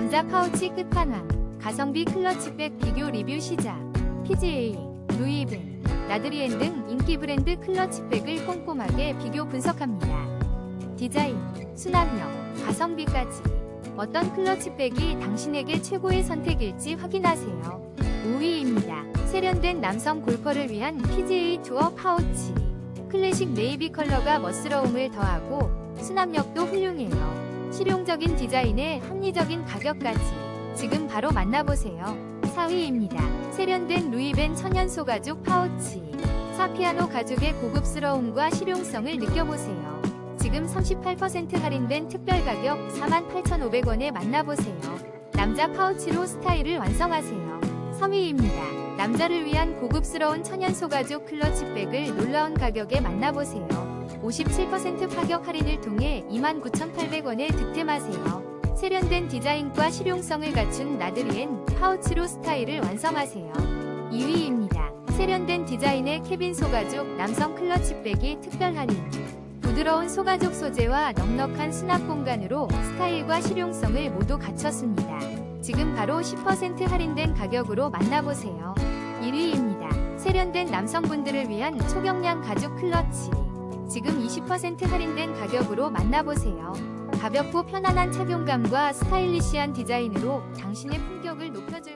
남자 파우치 끝판왕 가성비 클러치백 비교 리뷰 시작 PGA, 루이빈, 나드리엔 등 인기 브랜드 클러치백을 꼼꼼하게 비교 분석합니다. 디자인, 수납력, 가성비까지 어떤 클러치백이 당신에게 최고의 선택일지 확인하세요. 5위입니다. 세련된 남성 골퍼를 위한 PGA 투어 파우치 클래식 네이비 컬러가 멋스러움을 더하고 수납력도 훌륭해요. 실용적인 디자인에 합리적인 가격까지 지금 바로 만나보세요. 4위입니다. 세련된 루이벤 천연 소가죽 파우치 사피아노 가죽의 고급스러움과 실용성을 느껴보세요. 지금 38% 할인된 특별 가격 48,500원에 만나보세요. 남자 파우치로 스타일을 완성하세요. 3위입니다. 남자를 위한 고급스러운 천연 소가죽 클러치백을 놀라운 가격에 만나보세요. 57% 파격 할인을 통해 29,800원에 득템하세요. 세련된 디자인과 실용성을 갖춘 나드리엔 파우치로 스타일을 완성하세요. 2위입니다. 세련된 디자인의 케빈 소가죽 남성 클러치백이 특별 할인. 부드러운 소가죽 소재와 넉넉한 수납 공간으로 스타일과 실용성을 모두 갖췄습니다. 지금 바로 10% 할인된 가격으로 만나보세요. 1위입니다. 세련된 남성분들을 위한 초경량 가죽 클러치. 지금 20% 할인된 가격으로 만나보세요. 가볍고 편안한 착용감과 스타일리시한 디자인으로 당신의 품격을 높여줄